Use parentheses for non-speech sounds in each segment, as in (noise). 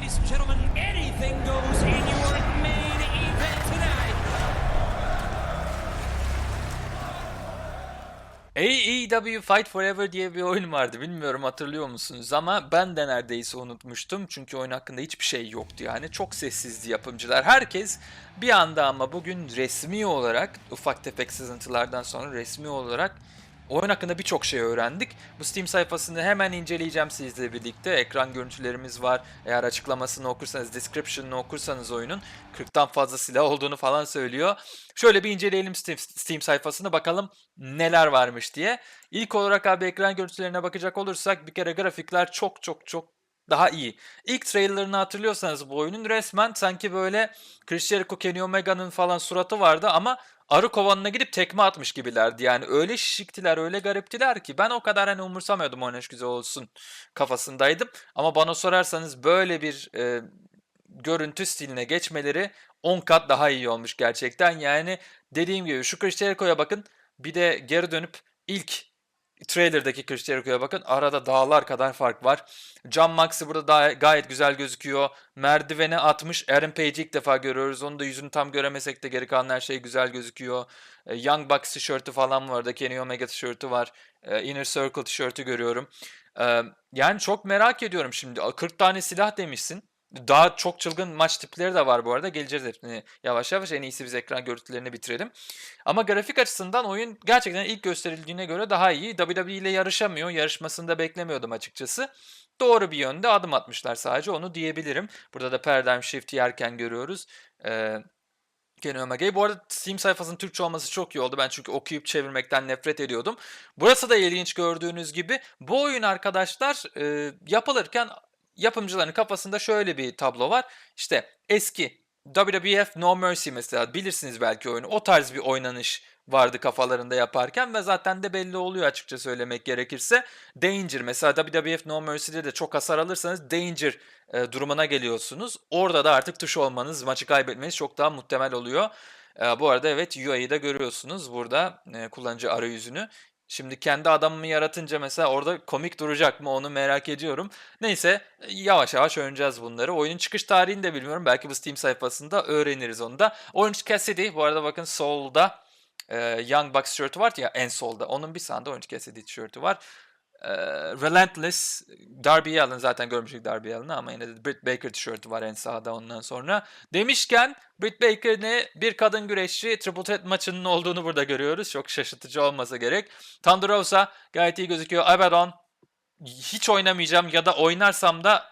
Ladies and gentlemen, anything goes in your main event tonight. AEW Fight Forever diye bir oyun vardı. Bilmiyorum hatırlıyor musunuz ama ben de neredeyse unutmuştum. Çünkü oyun hakkında hiçbir şey yoktu yani. Çok sessizdi yapımcılar. Herkes bir anda ama bugün resmi olarak ufak tefek sızıntılardan sonra resmi olarak oyun hakkında birçok şey öğrendik. Bu Steam sayfasını hemen inceleyeceğim sizle birlikte. Ekran görüntülerimiz var. Eğer açıklamasını okursanız, description'ını okursanız oyunun 40'tan fazla silah olduğunu falan söylüyor. Şöyle bir inceleyelim Steam, Steam sayfasını bakalım neler varmış diye. İlk olarak abi ekran görüntülerine bakacak olursak bir kere grafikler çok çok çok daha iyi. İlk trailerını hatırlıyorsanız bu oyunun resmen sanki böyle Chris Jericho, Kenny Omega'nın falan suratı vardı ama arı kovanına gidip tekme atmış gibilerdi. Yani öyle şişiktiler, öyle gariptiler ki ben o kadar hani umursamıyordum oynanış güzel olsun kafasındaydım. Ama bana sorarsanız böyle bir e, görüntü stiline geçmeleri 10 kat daha iyi olmuş gerçekten. Yani dediğim gibi şu Chris Jericho'ya bakın bir de geri dönüp ilk trailerdaki Chris Jericho'ya bakın. Arada dağlar kadar fark var. John Moxley burada daha gayet güzel gözüküyor. Merdivene atmış Aaron Page'i ilk defa görüyoruz. Onu da yüzünü tam göremesek de geri kalan her şey güzel gözüküyor. E, Young Bucks tişörtü falan var orada. Kenny Omega tişörtü var. E, Inner Circle tişörtü görüyorum. E, yani çok merak ediyorum şimdi. 40 tane silah demişsin. Daha çok çılgın maç tipleri de var bu arada. Geleceğiz hepsine yavaş yavaş. En iyisi biz ekran görüntülerini bitirelim. Ama grafik açısından oyun gerçekten ilk gösterildiğine göre daha iyi. WWE ile yarışamıyor. Yarışmasını da beklemiyordum açıkçası. Doğru bir yönde adım atmışlar sadece onu diyebilirim. Burada da Paradigm Shift yerken görüyoruz. Ee, Kenny Omega'yı. Bu arada Steam sayfasının Türkçe olması çok iyi oldu. Ben çünkü okuyup çevirmekten nefret ediyordum. Burası da ilginç gördüğünüz gibi. Bu oyun arkadaşlar e, yapılırken yapımcıların kafasında şöyle bir tablo var. İşte eski WWF No Mercy mesela bilirsiniz belki oyunu. O tarz bir oynanış vardı kafalarında yaparken ve zaten de belli oluyor açıkça söylemek gerekirse. Danger mesela WWF No Mercy'de de çok hasar alırsanız Danger e, durumuna geliyorsunuz. Orada da artık tuş olmanız, maçı kaybetmeniz çok daha muhtemel oluyor. E, bu arada evet UI'yi de görüyorsunuz burada e, kullanıcı arayüzünü. Şimdi kendi adamımı yaratınca mesela orada komik duracak mı onu merak ediyorum. Neyse yavaş yavaş öğreneceğiz bunları. Oyunun çıkış tarihini de bilmiyorum. Belki bu Steam sayfasında öğreniriz onu da. Orange Cassidy bu arada bakın solda e, Young Bucks tişörtü var ya en solda. Onun bir sağında Orange Cassidy tişörtü var. Relentless, Darby Allin zaten görmüştük Darby Allin'i ama yine de Britt Baker tişörtü var en sağda ondan sonra. Demişken Britt Baker ne bir kadın güreşçi Triple Threat maçının olduğunu burada görüyoruz. Çok şaşırtıcı olmasa gerek. Thunder gayet iyi gözüküyor. Abaddon hiç oynamayacağım ya da oynarsam da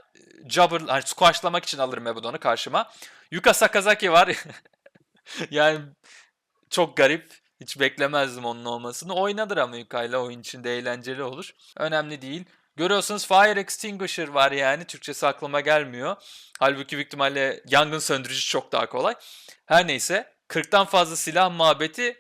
jobber, hani squashlamak için alırım Abaddon'u karşıma. Yuka Sakazaki var. (laughs) yani çok garip. Hiç beklemezdim onun olmasını. Oynadır ama Yuka'yla oyun içinde eğlenceli olur. Önemli değil. Görüyorsunuz Fire Extinguisher var yani. Türkçesi aklıma gelmiyor. Halbuki büyük ihtimalle yangın söndürücü çok daha kolay. Her neyse 40'tan fazla silah muhabbeti e,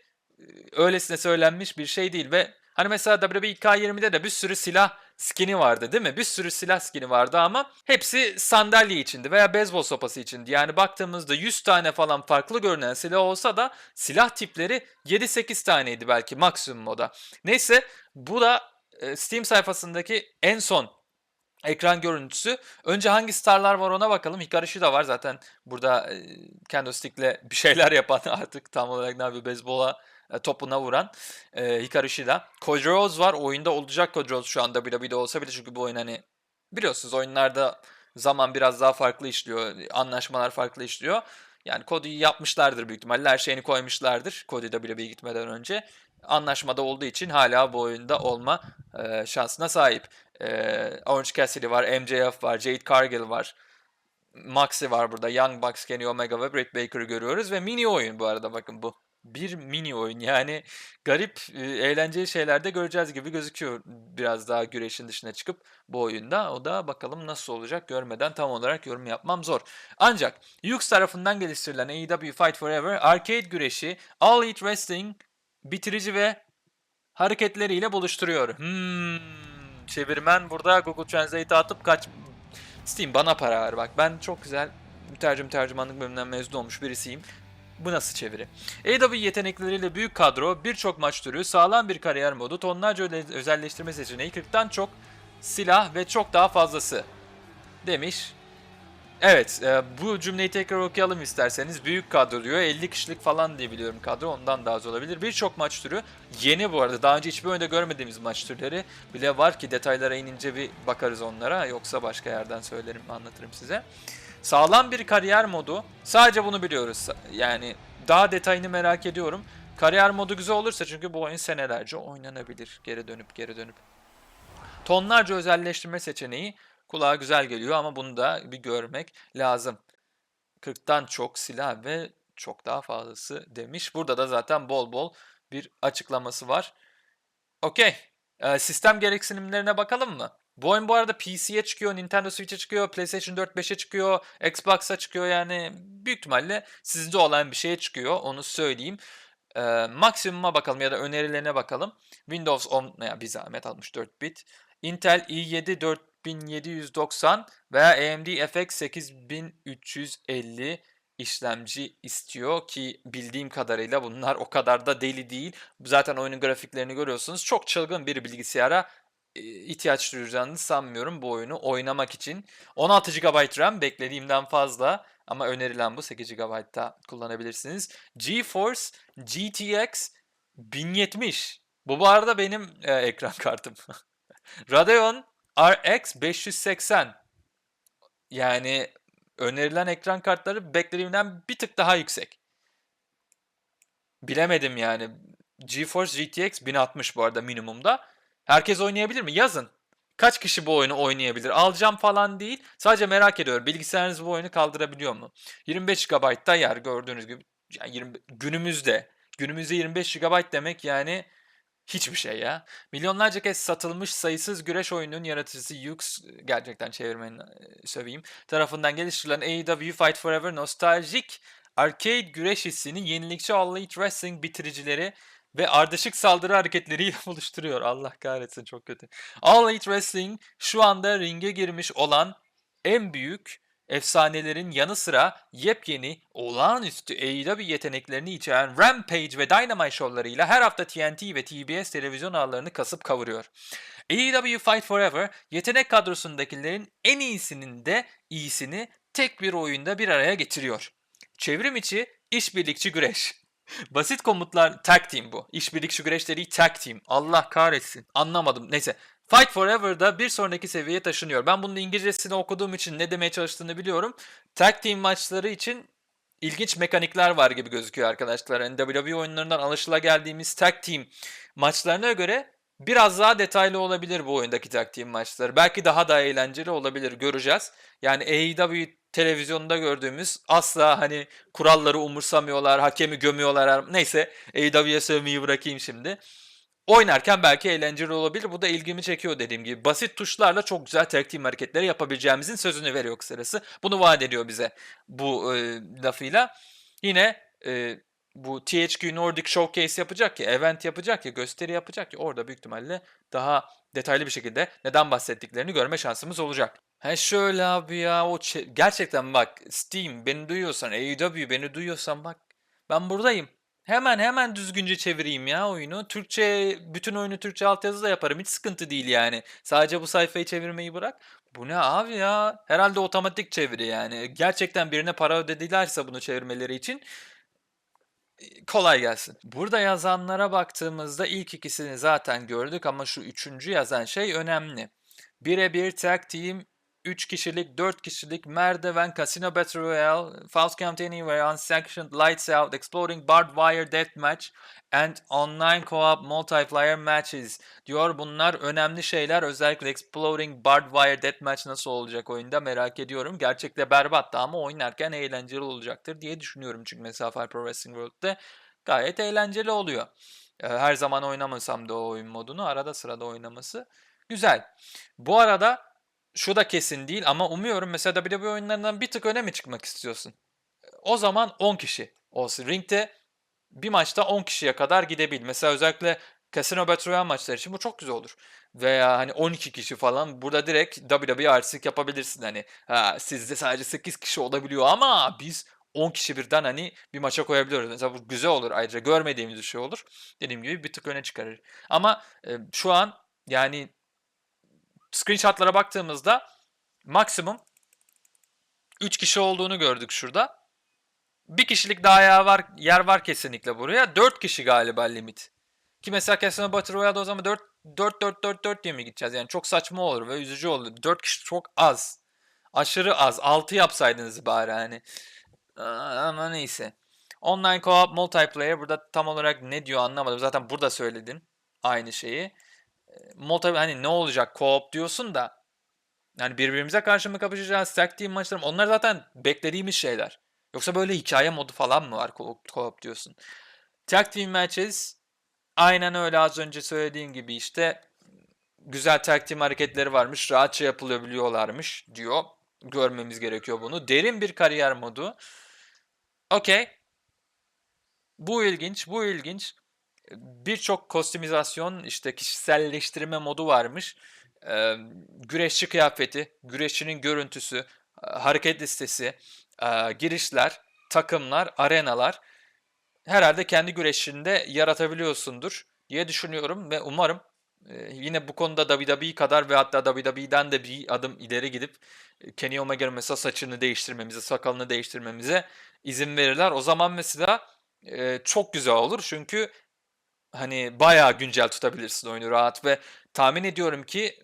öylesine söylenmiş bir şey değil ve hani mesela WWE K20'de de bir sürü silah skini vardı değil mi? Bir sürü silah skini vardı ama hepsi sandalye içindi veya beyzbol sopası içindi. Yani baktığımızda 100 tane falan farklı görünen silah olsa da silah tipleri 7-8 taneydi belki maksimum o da. Neyse bu da e, Steam sayfasındaki en son ekran görüntüsü. Önce hangi starlar var ona bakalım. Hikaru Shida var zaten burada e, candlestick'le bir şeyler (laughs) yapan artık tam olarak ne yapıyor beyzbola topuna vuran e, Hikaru Shida. Cody Rhodes var. Oyunda olacak Cody Rhodes şu anda WWE'de olsa bile çünkü bu oyun hani biliyorsunuz oyunlarda zaman biraz daha farklı işliyor. Anlaşmalar farklı işliyor. Yani Cody'yi yapmışlardır büyük ihtimalle. Her şeyini koymuşlardır Cody WWE'ye gitmeden önce. Anlaşmada olduğu için hala bu oyunda olma e, şansına sahip. E, Orange Cassidy var, MJF var, Jade Cargill var. Maxi var burada. Young Bucks, Kenny Omega ve Britt Baker'ı görüyoruz. Ve mini oyun bu arada bakın bu. Bir mini oyun yani garip e, eğlenceli şeyler de göreceğiz gibi gözüküyor biraz daha güreşin dışına çıkıp bu oyunda. O da bakalım nasıl olacak görmeden tam olarak yorum yapmam zor. Ancak Yux tarafından geliştirilen AEW Fight Forever arcade güreşi All Elite Wrestling bitirici ve hareketleriyle buluşturuyor. Hmm, çevirmen burada Google Translate'e atıp kaç... Steam bana para ver bak. Ben çok güzel mütercim tercümanlık bölümünden mezun olmuş birisiyim. Bu nasıl çeviri? AW yetenekleriyle büyük kadro, birçok maç türü, sağlam bir kariyer modu, tonlarca özelleştirme seçeneği, 40'tan çok silah ve çok daha fazlası demiş. Evet, e, bu cümleyi tekrar okuyalım isterseniz. Büyük kadro diyor. 50 kişilik falan diye biliyorum kadro. Ondan daha az olabilir. Birçok maç türü. Yeni bu arada. Daha önce hiçbir oyunda görmediğimiz maç türleri bile var ki detaylara inince bir bakarız onlara. Yoksa başka yerden söylerim, anlatırım size. Sağlam bir kariyer modu. Sadece bunu biliyoruz. Yani daha detayını merak ediyorum. Kariyer modu güzel olursa çünkü bu oyun senelerce oynanabilir. Geri dönüp geri dönüp. Tonlarca özelleştirme seçeneği kulağa güzel geliyor ama bunu da bir görmek lazım. 40'tan çok silah ve çok daha fazlası demiş. Burada da zaten bol bol bir açıklaması var. Okey. Ee, sistem gereksinimlerine bakalım mı? Bu oyun bu arada PC'ye çıkıyor, Nintendo Switch'e çıkıyor, PlayStation 4 5'e çıkıyor, Xbox'a çıkıyor yani büyük ihtimalle sizde olan bir şeye çıkıyor onu söyleyeyim. Ee, maksimuma bakalım ya da önerilerine bakalım. Windows 10 ya bir zahmet 64 bit. Intel i7 4790 veya AMD FX 8350 işlemci istiyor ki bildiğim kadarıyla bunlar o kadar da deli değil. Zaten oyunun grafiklerini görüyorsunuz. Çok çılgın bir bilgisayara ihtiyaç duyacağını sanmıyorum bu oyunu oynamak için. 16 GB RAM beklediğimden fazla ama önerilen bu 8 GB'da kullanabilirsiniz. GeForce GTX 1070. Bu bu arada benim e, (laughs) ekran kartım. Radeon RX 580. Yani önerilen ekran kartları beklediğimden bir tık daha yüksek. Bilemedim yani. GeForce GTX 1060 bu arada minimumda. Herkes oynayabilir mi? Yazın. Kaç kişi bu oyunu oynayabilir? Alacağım falan değil. Sadece merak ediyorum. Bilgisayarınız bu oyunu kaldırabiliyor mu? 25 GB'da yer gördüğünüz gibi. Yani 20, günümüzde. Günümüzde 25 GB demek yani hiçbir şey ya. Milyonlarca kez satılmış sayısız güreş oyununun yaratıcısı Yux, gerçekten çevirmeni e, söveyim, tarafından geliştirilen AEW Fight Forever nostaljik arcade güreş hissini yenilikçi All Elite Wrestling bitiricileri ve ardışık saldırı hareketleriyle (laughs) buluşturuyor. Allah kahretsin çok kötü. All Elite Wrestling şu anda ringe girmiş olan en büyük efsanelerin yanı sıra yepyeni, olağanüstü AEW yeteneklerini içeren Rampage ve Dynamite şovlarıyla her hafta TNT ve TBS televizyon ağlarını kasıp kavuruyor. AEW Fight Forever, yetenek kadrosundakilerin en iyisinin de iyisini tek bir oyunda bir araya getiriyor. Çevrim içi, işbirlikçi güreş. Basit komutlar tag team bu. İşbirlikçi güreş dediği tag team. Allah kahretsin. Anlamadım. Neyse. Fight Forever'da bir sonraki seviyeye taşınıyor. Ben bunun İngilizcesini okuduğum için ne demeye çalıştığını biliyorum. Tag team maçları için ilginç mekanikler var gibi gözüküyor arkadaşlar. Yani WWE oyunlarından alışılageldiğimiz tag team maçlarına göre biraz daha detaylı olabilir bu oyundaki team maçları. Belki daha da eğlenceli olabilir göreceğiz. Yani AEW televizyonda gördüğümüz asla hani kuralları umursamıyorlar, hakemi gömüyorlar. Neyse AEW'ye sövmeyi bırakayım şimdi. Oynarken belki eğlenceli olabilir. Bu da ilgimi çekiyor dediğim gibi. Basit tuşlarla çok güzel tag team hareketleri yapabileceğimizin sözünü veriyor kısacası. Bunu vaat ediyor bize bu e, lafıyla. Yine e, bu THQ Nordic Showcase yapacak ya, event yapacak ya, gösteri yapacak ya orada büyük ihtimalle daha detaylı bir şekilde neden bahsettiklerini görme şansımız olacak. He şöyle abi ya o çe- gerçekten bak Steam beni duyuyorsan, AEW beni duyuyorsan bak ben buradayım. Hemen hemen düzgünce çevireyim ya oyunu. Türkçe, bütün oyunu Türkçe altyazı da yaparım. Hiç sıkıntı değil yani. Sadece bu sayfayı çevirmeyi bırak. Bu ne abi ya? Herhalde otomatik çeviri yani. Gerçekten birine para ödedilerse bunu çevirmeleri için kolay gelsin. Burada yazanlara baktığımızda ilk ikisini zaten gördük ama şu üçüncü yazan şey önemli. Birebir tag team 3 kişilik, 4 kişilik merdiven, Casino Battle Royale, False Count Anywhere, Unsanctioned, Lights Out, Exploding Barbed Wire Deathmatch and Online Co-op Multiplayer Matches diyor. Bunlar önemli şeyler. Özellikle Exploding Barbed Wire Deathmatch nasıl olacak oyunda merak ediyorum. Gerçekte berbattı ama oynarken eğlenceli olacaktır diye düşünüyorum. Çünkü mesela Fire Pro Wrestling World'de gayet eğlenceli oluyor. Ee, Her zaman oynamasam da o oyun modunu arada sırada oynaması güzel. Bu arada şu da kesin değil ama umuyorum mesela WWE oyunlarından bir tık öne mi çıkmak istiyorsun? O zaman 10 kişi olsun. Ringde bir maçta 10 kişiye kadar gidebil. Mesela özellikle Casino Battle Royale maçları için bu çok güzel olur. Veya hani 12 kişi falan burada direkt WWE artistik yapabilirsin hani. Ha, sizde sadece 8 kişi olabiliyor ama biz 10 kişi birden hani bir maça koyabiliyoruz. Mesela bu güzel olur ayrıca görmediğimiz bir şey olur. Dediğim gibi bir tık öne çıkarır. Ama e, şu an yani screenshotlara baktığımızda maksimum 3 kişi olduğunu gördük şurada. Bir kişilik daha yer var, yer var kesinlikle buraya. 4 kişi galiba limit. Ki mesela Casino Battle Royale'da o zaman 4 4 4 4 4 diye mi gideceğiz? Yani çok saçma olur ve üzücü olur. 4 kişi çok az. Aşırı az. 6 yapsaydınız bari hani. Ama neyse. Online co-op multiplayer burada tam olarak ne diyor anlamadım. Zaten burada söyledin aynı şeyi. Multi hani ne olacak co-op diyorsun da yani birbirimize karşı mı kapışacağız? Tag team maçları mı? Onlar zaten beklediğimiz şeyler. Yoksa böyle hikaye modu falan mı var co- co-op diyorsun? Tag team matches aynen öyle az önce söylediğim gibi işte güzel tag team hareketleri varmış. Rahatça yapılabiliyorlarmış diyor. Görmemiz gerekiyor bunu. Derin bir kariyer modu. Okey. Bu ilginç, bu ilginç. Birçok kostümizasyon, işte kişiselleştirme modu varmış. Ee, güreşçi kıyafeti, güreşçinin görüntüsü, hareket listesi, e, girişler, takımlar, arenalar. Herhalde kendi güreşinde yaratabiliyorsundur diye düşünüyorum ve umarım e, yine bu konuda WWE kadar ve hatta WWE'den de bir adım ileri gidip Kenny Omega'nın mesela saçını değiştirmemize, sakalını değiştirmemize izin verirler. O zaman mesela e, çok güzel olur çünkü hani bayağı güncel tutabilirsin oyunu rahat ve tahmin ediyorum ki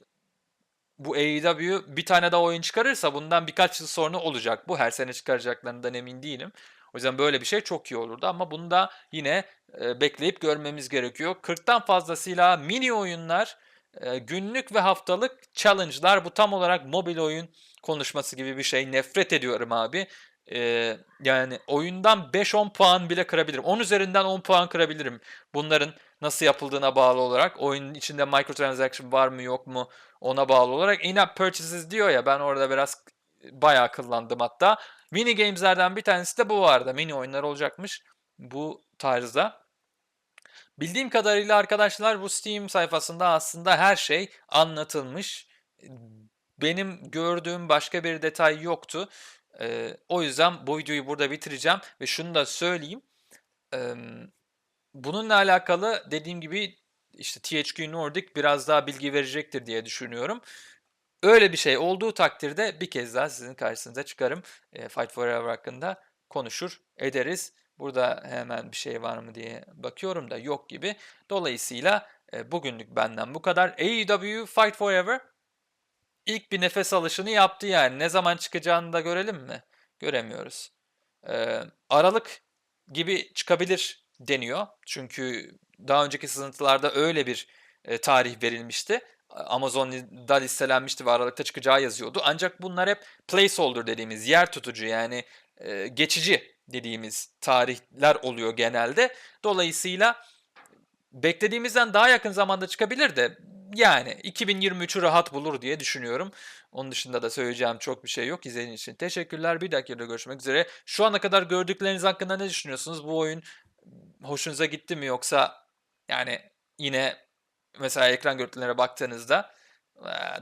bu AEW bir tane daha oyun çıkarırsa bundan birkaç yıl sonra olacak. Bu her sene çıkaracaklarından emin değilim. O yüzden böyle bir şey çok iyi olurdu ama bunu da yine e, bekleyip görmemiz gerekiyor. 40'tan fazlasıyla mini oyunlar, e, günlük ve haftalık challenge'lar bu tam olarak mobil oyun konuşması gibi bir şey. Nefret ediyorum abi. E, yani oyundan 5-10 puan bile kırabilirim. 10 üzerinden 10 puan kırabilirim. Bunların nasıl yapıldığına bağlı olarak. Oyunun içinde microtransaction var mı yok mu ona bağlı olarak. In-app purchases diyor ya ben orada biraz bayağı kıllandım hatta. Mini games'lerden bir tanesi de bu vardı. Mini oyunlar olacakmış bu tarzda. Bildiğim kadarıyla arkadaşlar bu Steam sayfasında aslında her şey anlatılmış. Benim gördüğüm başka bir detay yoktu. Ee, o yüzden bu videoyu burada bitireceğim ve şunu da söyleyeyim. Ee, bununla alakalı dediğim gibi işte THQ Nordic biraz daha bilgi verecektir diye düşünüyorum. Öyle bir şey olduğu takdirde bir kez daha sizin karşınıza çıkarım. E, Fight Forever hakkında konuşur ederiz. Burada hemen bir şey var mı diye bakıyorum da yok gibi. Dolayısıyla e, bugünlük benden bu kadar. AEW Fight Forever ilk bir nefes alışını yaptı yani. Ne zaman çıkacağını da görelim mi? Göremiyoruz. E, Aralık gibi çıkabilir deniyor. Çünkü daha önceki sızıntılarda öyle bir e, tarih verilmişti. Amazon'da listelenmişti ve Aralık'ta çıkacağı yazıyordu. Ancak bunlar hep placeholder dediğimiz yer tutucu yani e, geçici dediğimiz tarihler oluyor genelde. Dolayısıyla beklediğimizden daha yakın zamanda çıkabilir de yani 2023'ü rahat bulur diye düşünüyorum. Onun dışında da söyleyeceğim çok bir şey yok. İzlediğiniz için teşekkürler. Bir dahaki videoda görüşmek üzere. Şu ana kadar gördükleriniz hakkında ne düşünüyorsunuz? Bu oyun hoşunuza gitti mi yoksa yani yine mesela ekran görüntülerine baktığınızda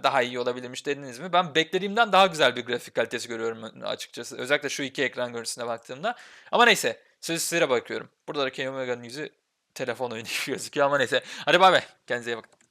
daha iyi olabilirmiş dediniz mi? Ben beklediğimden daha güzel bir grafik kalitesi görüyorum açıkçası. Özellikle şu iki ekran görüntüsüne baktığımda. Ama neyse, sözü sizlere bakıyorum. Burada da Kenny Omega'nın yüzü telefon oyunu gibi gözüküyor ama neyse. Hadi bay bay. Kendinize iyi bakın.